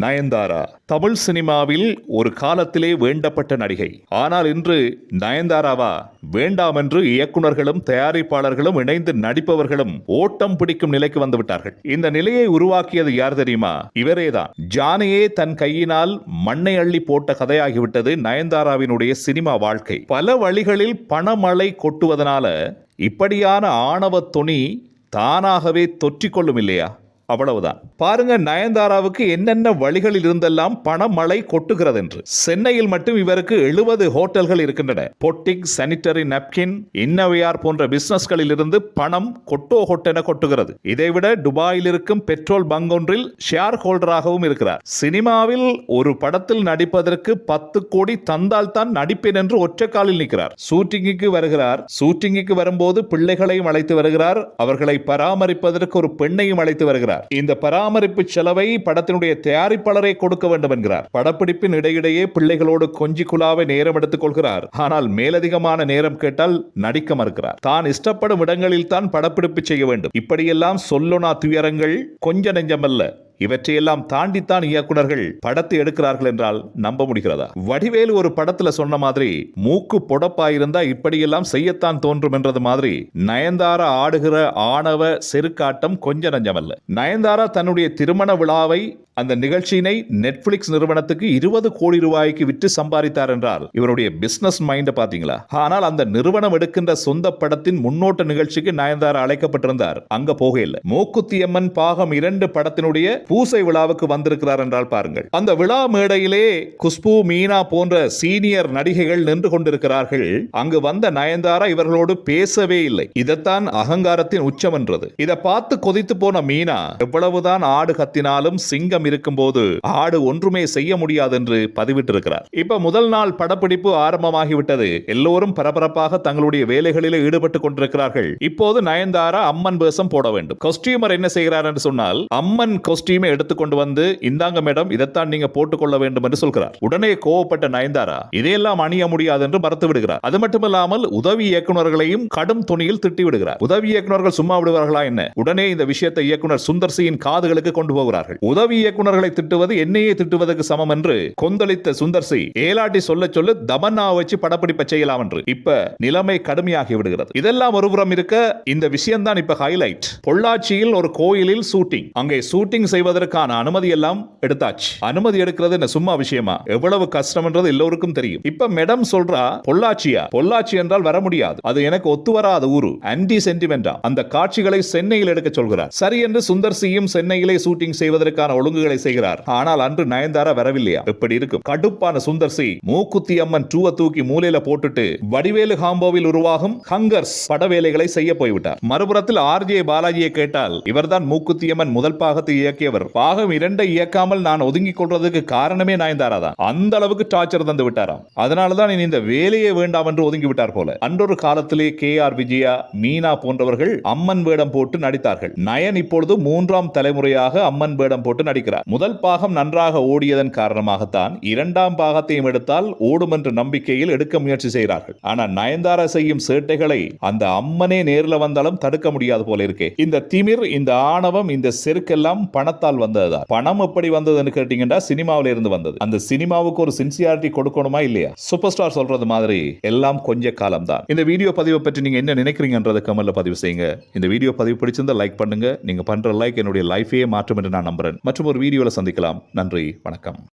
நயன்தாரா. தமிழ் சினிமாவில் ஒரு காலத்திலே வேண்டப்பட்ட நடிகை. ஆனால் இன்று நயன்தாராவா வேண்டாம் என்று இயக்குனர்களும் தயாரிப்பாளர்களும் இணைந்து நடிப்பவர்களும் ஓட்டம் பிடிக்கும் நிலைக்கு வந்துவிட்டார்கள் இந்த நிலையை உருவாக்கியது யார் தெரியுமா? இவரேதான். ஜானையே தன் கையினால் மண்ணை அள்ளி போட்ட கதையாகிவிட்டது நயன்தாராவினுடைய சினிமா வாழ்க்கை. பல வழிகளில் பணமழை கொட்டுவதனால இப்படியான ஆணவ துணி தானாகவே தொற்றிக்கொள்ளும் இல்லையா? அவ்வளவுதான். பாருங்க நயன்தாராவுக்கு என்னென்ன வழிகளில் இருந்தெல்லாம் பணமழை கொட்டுகிறது என்று சென்னையில் மட்டும் இவருக்கு எழுபது ஹோட்டல்கள் இருக்கின்றன. பொட்டிக் சானிட்டரி நப்கின் இன்னவையார் போன்ற பிசினஸ்களில் இருந்து பணம் கொட்டோ கொட்டென கொட்டுகிறது. இதைவிட துபாயில் இருக்கும் பெட்ரோல் பங்க் ஒன்றில் ஷேர் ஹோல்டராகவும் இருக்கிறார். சினிமாவில் ஒரு படத்தில் நடிப்பதற்கு பத்து கோடி தந்தால் தான் நடிப்பேன் என்று ஒற்றைக்காலில் நிற்கிறார். ஷூட்டிங்குக்கு வருகிறார். ஷூட்டிங்குக்கு வரும்போது பிள்ளைகளையும் அழைத்து வருகிறார். அவர்களை பராமரிப்பதற்கு ஒரு பெண்ணையும் அழைத்து வருகிறார். இந்த பராமரிப்பு செலவை படத்தினுடைய தயாரிப்பாளரை கொடுக்க வேண்டும் என்கிறார். படப்பிடிப்பின் இடையிடையே பிள்ளைகளோடு கொஞ்சி குலாவை நேரம் எடுத்துக் கொள்கிறார். ஆனால் மேலதிகமான நேரம் கேட்டால் நடிக்க மறுக்கிறார். தான் இஷ்டப்படும் இடங்களில் தான் படப்பிடிப்பு செய்ய வேண்டும். இப்படியெல்லாம் சொல்லொனா துயரங்கள் கொஞ்ச நெஞ்சமல்ல. இவற்றையெல்லாம் தாண்டித்தான் இயக்குனர்கள் படத்தை எடுக்கிறார்கள் என்றால் நம்ப முடிகிறதா? வடிவேலு ஒரு படத்துல சொன்ன மாதிரி மூக்கு பொடப்பாயிருந்தா இப்படியெல்லாம் செய்யத்தான் தோன்றும் என்றது மாதிரி நயன்தாரா ஆடுகிற ஆணவ செருக்காட்டம் கொஞ்ச நஞ்சமல்ல. நயன்தாரா தன்னுடைய திருமண விழாவை அந்த நிகழ்ச்சியினை நெட்ஃபிளிக்ஸ் நிறுவனத்துக்கு இருபது கோடி ரூபாய்க்கு விற்று சம்பாதித்தார் என்றால் இவருடைய பிசினஸ் மைண்ட பாத்தீங்களா? ஆனால் அந்த நிறுவனம் எடுக்கின்ற சொந்த படத்தின் முன்னோட்ட நிகழ்ச்சிக்கு நயன்தாரா அழைக்கப்பட்டிருந்தார். அங்க போகையில் மூக்குத்தியம்மன் பாகம் இரண்டு படத்தினுடைய பூசை விழாவுக்கு வந்திருக்கிறார் என்றால் பாருங்கள். அந்த விழா மேடையிலே குஷ்பு மீனா போன்ற சீனியர் நடிகைகள் நின்று கொண்டிருக்கிறார்கள். அங்கு வந்த நயன்தாரா இவர்களோடு பேசவே இல்லை. இதைத்தான் அகங்காரத்தின் உச்சம் என்றது. இதை பார்த்து கொதித்து போன மீனா எவ்வளவுதான் ஆடு கத்தினாலும் சிங்கம் இருக்கும்போது ஆடு ஒன்றுமே செய்ய முடியாது என்று பதிவிட்டிருக்கிறார். இப்ப முதல் நாள் படப்பிடிப்பு ஆரம்பமாகிவிட்டது. எல்லோரும் பரபரப்பாக தங்களுடைய வேலைகளில் ஈடுபட்டுக் கொண்டிருக்கிறார்கள். இப்போது நயன்தாரா அம்மன் வேஷம் போட வேண்டும். கொஸ்டியூமர் என்ன செய்கிறார் என்று சொன்னால் அம்மன் கொஸ்டியூம் எடுத்துக்கொண்டு வந்து இந்தாங்க மேடம் இதைத்தான் நீங்க போட்டுக்கொள்ள வேண்டும் என்று சொல்கிறார். உடனே கோவப்பட்ட நயன்தாரா இதையெல்லாம் அணிய முடியாது என்று மறுத்து விடுகிறார். அது மட்டுமல்லாமல் உதவி இயக்குநர்களையும் கடும் துணியில் திட்டி விடுகிறார். உதவி இயக்குநர்கள் சும்மா விடுவார்களா என்ன? உடனே இந்த விஷயத்தை இயக்குனர் சுந்தர் சியின் காதுகளுக்கு கொண்டு போகிறார்கள். உதவி இயக்குநர்களை திட்டுவது என்னையே திட்டுவதற்கு சமம் என்று கொந்தளித்த சுந்தர் சி ஏலாட்டி சொல்ல சொல்ல தமன்னா வச்சு படப்பிடிப்ப செய்யலாம் என்று. இப்ப நிலைமை கடுமையாகி விடுகிறது. இதெல்லாம் ஒருபுறம் இருக்க இந்த விஷயம் தான் இப்ப ஹைலைட் பொள்ளாச்சியில் ஒரு கோயிலில் ஷூட்டிங் அங்கே ஷூட்டிங் செய்வதற்கான அனுமதி எல்லாம் எடுத்தாச்சு. அனுமதி எடுக்கிறது என்ன சும்மா விஷயமா? எவ்வளவு கஷ்டம்ன்றது எல்லோருக்கும் தெரியும். இப்ப மேடம் சொல்றா பொள்ளாச்சியா? பொள்ளாச்சி என்றால் வர முடியாது. அது எனக்கு ஒத்து வராத ஊரு. ஆன்டி சென்டிமெண்டா அந்த காட்சிகளை சென்னையில் எடுக்க சொல்கிறார். சரி என்று சுந்தர் சியும் சென்னையிலே ஷூட்டிங் செய்வதற்கான ஒழுங்குகளை செய்கிறார். ஆனால் அன்று நயன்தாரா வரவில்லையா? எப்படி இருக்கும்? கடுப்பான சுந்தர் சி மூக்குத்தி அம்மன் டூவை தூக்கி மூலையில போட்டுட்டு வடிவேலு ஹாம்போவில் உருவாகும் ஹங்கர்ஸ் படவேலைகளை செய்ய போய்விட்டார். மறுபுறத்தில் ஆர்ஜே பாலாஜியை கேட்டால் இவர்தான் மூக்குத்தி அம்மன் முதல் பாகத்தை இயக்கியவர். பாகம் இரண்டை இயக்காமல் நான் ஒதுங்கிக் கொள்றதுக்கு காரணமே நயன்தாரா தான். அந்த அளவுக்கு டார்ச்சர் தந்து விட்டாராம். அதனால தான் இந்த வேலையே வேண்டாம் என்று ஒதுங்கி விட்டார் போல. அன்றொரு காலத்திலே கே ஆர் விஜயா மீனா போன்றவர்கள் அம்மன் வேடம் போட்டு நடித்தார்கள். நயன் இப்பொழுது மூன்றாம் தலைமுறையாக அம்மன் வேடம் போட்டு நடிக்கிறார். முதல் பாகம் நன்றாக ஓடியதன் காரணமாகத்தான் இரண்டாம் பாகத்தையும் எடுத்தால் ஓடும் என்ற நம்பிக்கையில் எடுக்க முயற்சி செய்கிறார்கள். ஆனால் நயன்தாரா செய்யும் சேட்டைகளை அந்த அம்மனே நேரில் வந்தாலும் தடுக்க முடியாது போல இருக்கே. இந்த திமிர் இந்த ஆணவம் இந்த செருக்கெல்லாம் பணத்தால் வந்ததுதான். பணம் எப்படி வந்ததுன்னு கேட்டீங்கன்னா சினிமாவில இருந்து வந்தது. அந்த சினிமாவுக்கு ஒரு சின்சியாரிட்டி கொடுக்கணுமா இல்லையா? சூப்பர் ஸ்டார் சொல்றது மாதிரி எல்லாம் கொஞ்ச காலம் தான் இந்த வீடியோ பதிவை பற்றி நீங்க என்ன நினைக்கிறீங்கன்றதை கமெண்ட்ல பதிவு செய்யுங்க. இந்த வீடியோ பதிவு பிடிச்சிருந்தா லைக் பண்ணுங்க. நீங்க பண்ற லைக் என்னுடைய லைஃபையே மாற்றும் என்று நான் நம்புறேன். மற்றும் ஒரு வீடியோல சந்திக்கலாம். நன்றி. வணக்கம்.